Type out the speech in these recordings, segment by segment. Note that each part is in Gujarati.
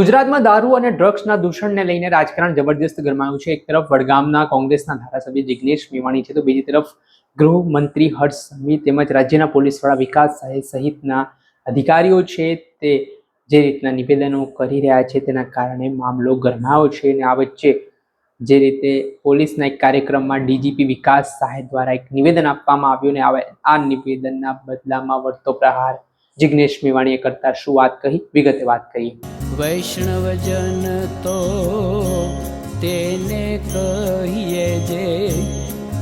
ગુજરાતમાં દારૂ અને ડ્રગ્સના દૂષણને લઈને રાજકારણ જબરજસ્ત ગરમાયું છે. એક તરફ વડગામના કોંગ્રેસના ધારાસભ્ય જિગ્નેશ મેવાણી છે, તો બીજી તરફ ગૃહમંત્રી હર્ષ સંઘવી તેમજ રાજ્યના પોલીસ વડા વિકાસ સહાય સહિતના અધિકારીઓ છે તે જે રીતના નિવેદનો કરી રહ્યા છે તેના કારણે મામલો ગરમાયો છે અને આ વચ્ચે જે રીતે પોલીસના એક કાર્યક્રમમાં ડીજીપી વિકાસ સહાય દ્વારા એક નિવેદન આપવામાં આવ્યું અને આ- નિવેદનના બદલામાં વર્તો પ્રહાર જિગ્નેશ મેવાણીએ કરતા શું વાત કહી? વિગતે વાત કરી વૈષ્ણવજન તો તેને કહીએ જે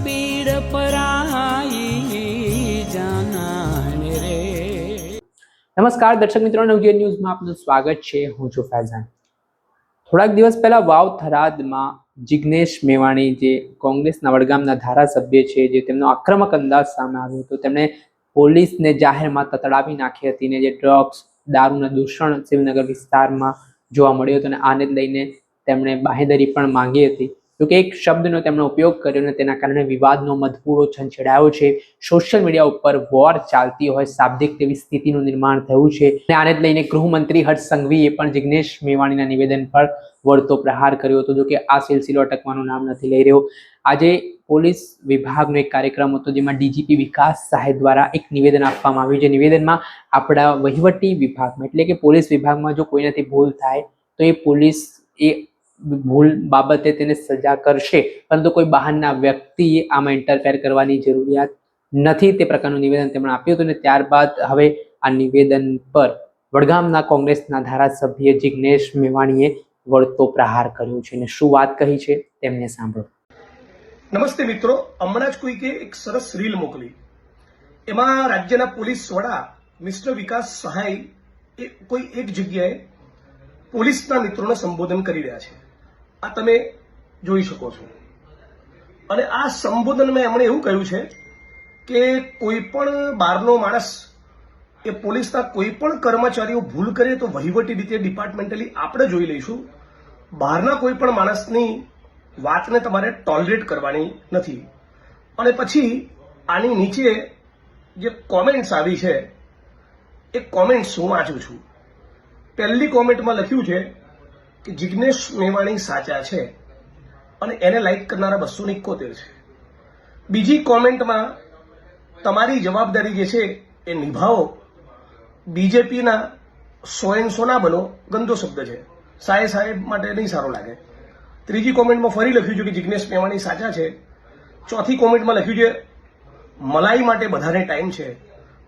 પીડ પરાઈ જાનાને રે. નમસ્કાર, દર્શક મિત્રો, નવજીવન ન્યૂઝમાં આપનું સ્વાગત છે. હું છું ફૈઝાન. થોડાક દિવસ પહેલા વાવ થરાદમાં જિગ્નેશ મેવાણી, જે કોંગ્રેસના વડગામના ધારાસભ્ય છે, જે તેમનો આક્રમક અંદાજ સામે આવ્યો હતો, તેમણે પોલીસને જાહેરમાં તતડાવી નાખી હતી ને જે ડ્રગ્સ દારૂના દૂષણ શિવનગર વિસ્તારમાં જોવા મળ્યું હતું અને આને જ લઈને તેમણે બાહેધરી પણ માંગી હતી. જોકે એક શબ્દનો તેમણે ઉપયોગ કર્યો અને તેના કારણે વિવાદનો મધપૂરો છંછેડાયો છે. સોશિયલ મીડિયા ઉપર વોર ચાલતી હોય શાબ્દિક તેવી સ્થિતિનું નિર્માણ થયું છે. અને આને જ લઈને ગૃહમંત્રી હર્ષ સંઘવીએ પણ જિગ્નેશ મેવાણીના નિવેદન પર વળતો પ્રહાર કર્યો હતો. જોકે આ સિલસિલો અટકવાનું નામ નથી લઈ રહ્યો. આજે પોલીસ વિભાગનો એક કાર્યક્રમ હતો જેમાં ડીજીપી વિકાસ સહાય દ્વારા એક નિવેદન આપવામાં આવ્યું. જે નિવેદનમાં આપણા વહીવટી વિભાગમાં એટલે કે પોલીસ વિભાગમાં જો કોઈનાથી ભૂલ થાય તો એ પોલીસ એ ભૂલ બાબતે તેને સજા કરશે. પરંતુ કોઈ બહારના વ્યક્તિએ આમાં ઇન્ટરફેર કરવાની જરૂરિયાત નથી તે પ્રકારનું નિવેદન તેમણે આપ્યું હતું અને ત્યારબાદ હવે આ નિવેદન પર વડગામના કોંગ્રેસના ધારાસભ્ય જિગ્નેશ મેવાણીએ વળતો પ્રહાર કર્યો છે. અને શું વાત કહી છે તેમને સાંભળો. નમસ્તે મિત્રો, હમણાં જ કોઈકે એક સરસ રીલ મોકલી. એમાં રાજ્યના પોલીસ વડા મિસ્ટર વિકાસ સહાય એ કોઈ એક જગ્યાએ પોલીસના મિત્રોને સંબોધન કરી રહ્યા છે. આ તમે જોઈ શકો છો. અને આ સંબોધનમાં એમણે એવું કહ્યું છે કે કોઈ પણ બહારનો માણસ એ પોલીસના કોઈ પણ કર્મચારીઓ ભૂલ કરે તો વહીવટી રીતે ડિપાર્ટમેન્ટલી આપણે જોઈ લઈશું. બહારના કોઈ પણ માણસની વાતને તમારે ટોલરેટ કરવાની નથી. અને પછી આની નીચે જે કોમેન્ટ્સ આવી છે, એ કોમેન્ટ્સ હું વાંચું છું. પહેલી કોમેન્ટમાં લખ્યું છે કે જિગ્નેશ મેવાણી સાચા છે અને એને લાઈક કરનારા બસો એકોતેર છે. બીજી કોમેન્ટમાં તમારી જવાબદારી જે છે એ નિભાવો. બીજેપીના સો એન સોના બનો, ગંદો શબ્દ છે. સાહેબ સાહેબ માટે નહીં સારો લાગે. ત્રીજી કોમેન્ટમાં ફરી લખ્યું છે કે જિગ્નેશ મેવાણી સાચા છે. ચોથી કોમેન્ટમાં લખ્યું છે, મલાઈ માટે બધાને ટાઈમ છે,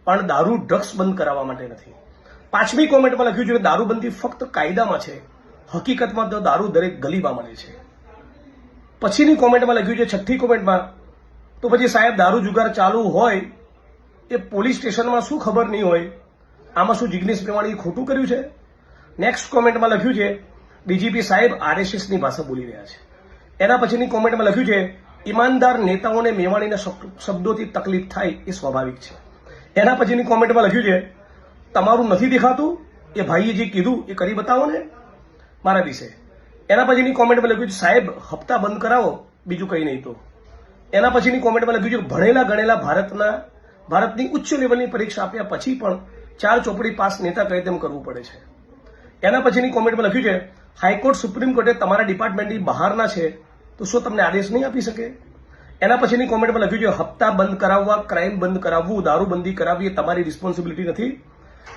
પણ દારૂ, ડ્રગ્સ બંધ કરાવવા માટે નથી. પાંચમી કોમેન્ટમાં લખ્યું છે કે દારૂબંધી ફક્ત કાયદામાં છે. હકીકતમાં તો દારૂ દરેક ગલીમાં મળે છે. પછીની કોમેન્ટમાં લખ્યું છે, છઠ્ઠી કોમેન્ટમાં, તો પછી સાહેબ, દારૂ જુગાર ચાલુ હોય એ પોલીસ સ્ટેશનમાં શું ખબર નહીં હોય? આમાં શું જિગ્નેશ પ્રમાણે ખોટું કર્યું છે? નેક્સ્ટ કોમેન્ટમાં લખ્યું છે, ડીજીપી સાહેબ આરએસએસની ભાષા બોલી રહ્યા છે. એના પછીની કોમેન્ટમાં લખ્યું છે, ઈમાનદાર નેતાઓને મેવાણીના શબ્દોથી તકલીફ થાય એ સ્વાભાવિક છે. એના પછીની કોમેન્ટમાં લખ્યું છે, તમારું નથી દેખાતું? એ ભાઈએ જે કીધું એ કરી બતાવો ને. મારા વિશે. એના પછીની કોમેન્ટમાં લખ્યું છે, સાહેબ, હપ્તા બંધ કરાવો. બીજું કંઈ નહીં તો. એના પછીની કોમેન્ટમાં લખ્યું છે, ભણેલા ગણેલા ભારતના, ભારતની ઉચ્ચ લેવલની પરીક્ષા આપ્યા પછી પણ ચાર ચોપડી પાસ નેતા કહે તેમ કરવું પડે છે. એના પછીની કોમેન્ટમાં લખ્યું છે, હાઈકોર્ટ સુપ્રીમ કોર્ટે તમારા ડિપાર્ટમેન્ટની બહારના છે, તો શું તમને આદેશ નહીં આપી શકે? એના પછીની કોમેન્ટમાં લખ્યું છે, હપ્તા બંધ કરાવવા ક્રાઇમ બંધ કરાવવું, દારૂબંધી કરાવવી એ તમારી રિસ્પોન્સિબિલિટી નથી.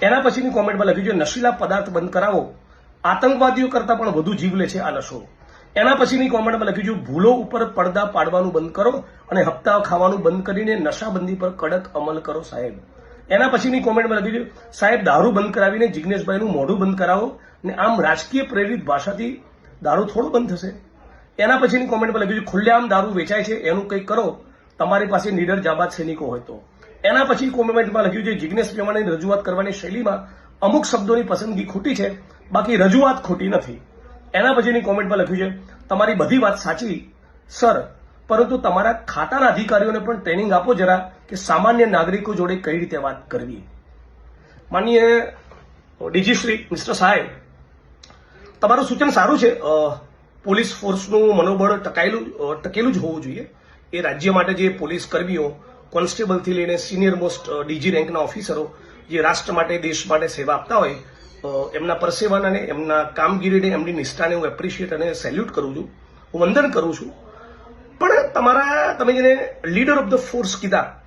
એના પછીની કોમેન્ટમાં લખ્યું છે, નશીલા પદાર્થ બંધ કરાવો આતંકવાદીઓ કરતાં પણ વધુ જીવ લે છે આ નશો એના પછીની કોમેન્ટમાં લખ્યું છે, ભૂલો ઉપર પડદા પાડવાનું બંધ કરો અને હપ્તા ખાવાનું બંધ કરીને નશાબંધી પર કડક અમલ કરો સાહેબ. એના પછીની કોમેન્ટમાં લખ્યું છે, સાહેબ, દારૂ બંધ કરાવીને જિગ્નેશભાઈનું મોઢું બંધ કરાવો ને આમ રાજકીય પ્રેરિત ભાષાથી દારૂ થોડો બંધ થશે. એના પછીની કોમેન્ટમાં લખ્યું છે, ખુલ્લેઆમ દારૂ વેચાય છે, એનું કંઈક કરો, તમારી પાસે નીડર જાબાદ સૈનિકો હોય તો. એના પછી કોમેન્ટમાં લખ્યું છે, જિગ્નેશ પ્રમાણે રજૂઆત કરવાની શૈલીમાં અમુક શબ્દોની પસંદગી ખોટી છે બાકી રજૂઆત ખોટી નથી. એના પછીની કોમેન્ટમાં લખ્યું છે, તમારી બધી વાત સાચી, સર, પરંતુ તમારા ખાતાના અધિકારીઓને પણ ટ્રેનિંગ આપો જરા કે સામાન્ય નાગરિકો જોડે કઈ રીતે વાત કરવી. માનીએ ડીજી શ્રી મિસ્ટર સાહેબ, તમારું સૂચન સારું છે? પોલીસ ફોર્સનું મનોબળ ટકાયેલું ટકેલું જ હોવું જોઈએ. એ રાજ્ય માટે જે પોલીસ કર્મીઓ, કોન્સ્ટેબલથી લઈને સિનિયર મોસ્ટ ડીજી રેન્કના ઓફિસરો જે રાષ્ટ્ર માટે, દેશ માટે સેવા આપતા હોય એમના પરસેવાને એમના કામગીરીને, એમની નિષ્ઠાને હું એપ્રિશિએટ અને સેલ્યુટ કરું છું. હું વંદન કરું છું. પણ તમારા, તમે જેને લીડર ઓફ ધ ફોર્સ કીધા,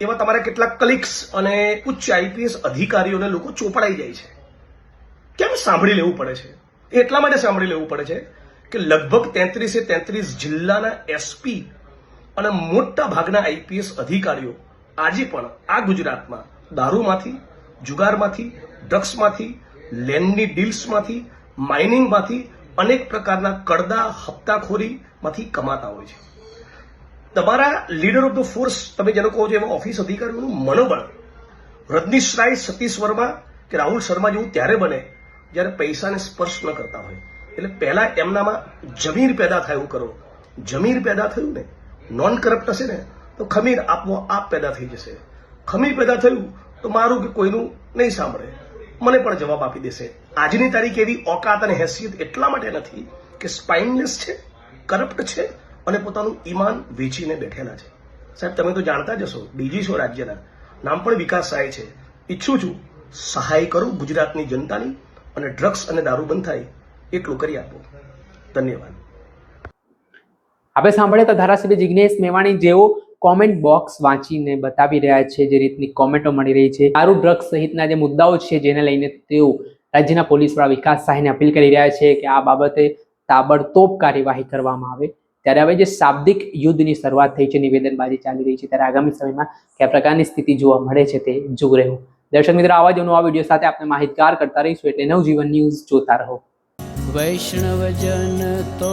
એવા તમારા કેટલાક કલીગ્સ અને ઉચ્ચ આઈપીએસ અધિકારીઓને લોકો ચોપડાઈ જાય છે. કેમ સાંભળી લેવું પડે છે? એ એટલા માટે સાંભળી લેવું પડે છે કે લગભગ તેત્રીસે તેત્રીસ જિલ્લાના એસપી અને મોટા ભાગના આઈપીએસ અધિકારીઓ આજે પણ આ ગુજરાતમાં દારૂમાંથી, જુગારમાંથી ડ્રગ્સમાંથી લેન્ડની ડીલ્સમાંથી, માઇનિંગમાંથી અનેક પ્રકારના કડદા હપ્તાખોરીમાંથી કમાતા હોય છે. તમારા લીડર ઓફ ધ ફોર્સ, તમે જેને કહો છો એવા ઓફિસ અધિકારીઓનું મનોબળ. રજનીશ રાય, સતીશ વર્મા કે રાહુલ શર્મા જેવું ત્યારે બને જ્યારે પૈસાને સ્પર્શ ન કરતા હોય. એટલે પહેલા એમનામાં જમીર પેદા થાય એવું કરો. જમીર પેદા થયું ને નોન કરપ્ટ હશે ને, તો ખમીર આપવો આપ પેદા થઈ જશે. ખમીર પેદા થયું તો મારું કે કોઈનું નહીં સાંભળે. મને પણ જવાબ આપી દેશે. આજની તારીખ એવી ઓકાત અને હેસિયત એટલા માટે નથી કે સ્પાઇનલેસ છે કરપ્ટ છે અને પોતાનું ઈમાન વેચીને બેઠેલા છે. સાહેબ, તમે તો જાણતા જ હશો ડીજી છો રાજ્યના? નામ પણ વિકાસ સહાય છે. ઈચ્છું છું, સહાય કરું ગુજરાતની જનતાની અને ડ્રગ્સ અને દારૂ બંધ થાય એટલું કરી આપો. ધન્યવાદ. આપણે સાંભળ્યા હતા ધારાસભ્ય જિજ્ઞેશ મેવાણી જેઓ કોમેન્ટ બોક્સ વાંચીને બતાવી રહ્યા છે જે રીતની કોમેન્ટો મળી રહી છે. દારૂ ડ્રગ્સ સહિતના જે મુદ્દાઓ છે જેને લઈને તેઓ રાજ્યના પોલીસ વડા વિકાસ સહાયને અપીલ કરી રહ્યા છે કે આ બાબતે તાબડતોબ કાર્યવાહી કરવામાં આવે. ત્યારે હવે જે શાબ્દિક યુદ્ધની શરૂઆત થઈ છે, નિવેદનબાજી ચાલી રહી છે, ત્યારે આગામી સમયમાં કયા પ્રકારની સ્થિતિ જોવા મળે છે તે જોઈ રહ્યું દર્શક મિત્રો, આવા જ નવા વીડિયો સાથે આપણે માહિતગાર કરતા રહીશું એટલે નવજીવન ન્યૂઝ જોતા રહો. વૈષ્ણવજન તો